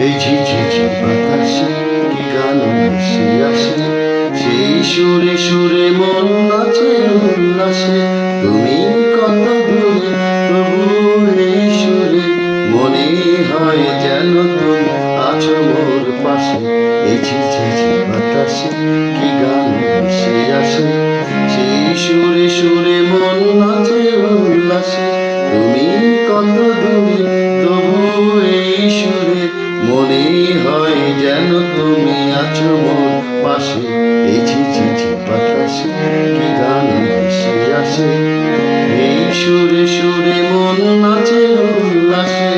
এই ঝিঝিঝি বাতাসে কি গান ভেসে আসে? সেই সুরে সুরে মন নাচে উল্লাসে তুমি কত দূরে তবু এই সুরে, মনে হয় যেন তুমি আছো মোর পাশে। এই ঝিঝিঝি বাতাসে কি গান ভেসে আসে? সেই সুরে সুরে মন নাচে উল্লাসে তুমি কত দূরে তবু এই সুরে যেন তুমি আছো মোর পাশে? এই বাতাসে কি গান ভেসে আসে? এই সুরে সুরে মন নাচে উল্লাসে।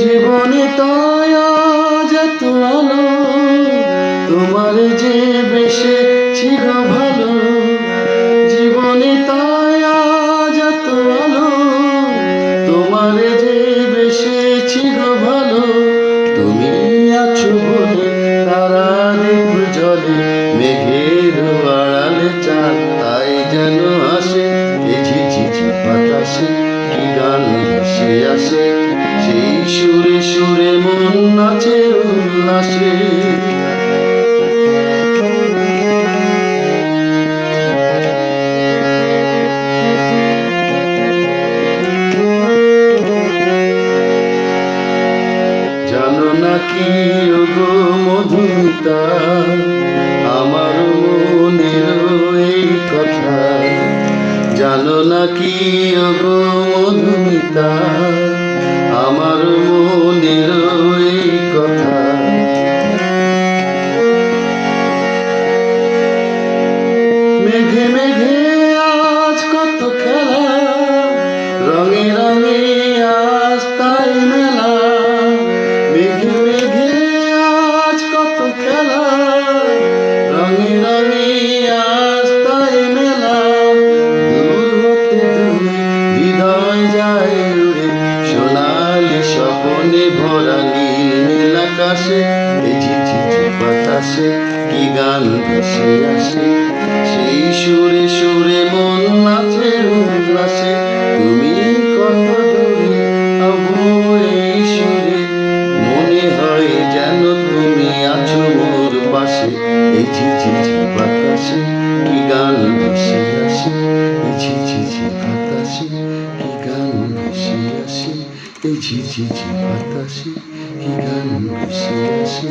জীবনে তোমার যে বেশে ছিল ভালো, জীবনে তাই আজ আলো। তোমার যে বেশি ভালো, তুমি আছো বলে তারা দেব জলে। জানো কি গো মধুমিতা, আমার মনের কথা। জানো না কি গো মধুমিতা, আমার মনের কথা। মেঘে মেঘে আজ কত খেলা, রঙে স্বপনে ভরা নীল নীল আকাশে ঝিঝিঝি বাতাসে, কি গান ভেসে আসে। সেই সুরে সুরে মন নাচে উল্লাসে এই ঝিঝিঝি বাতাসে কি গান ভেসে আসে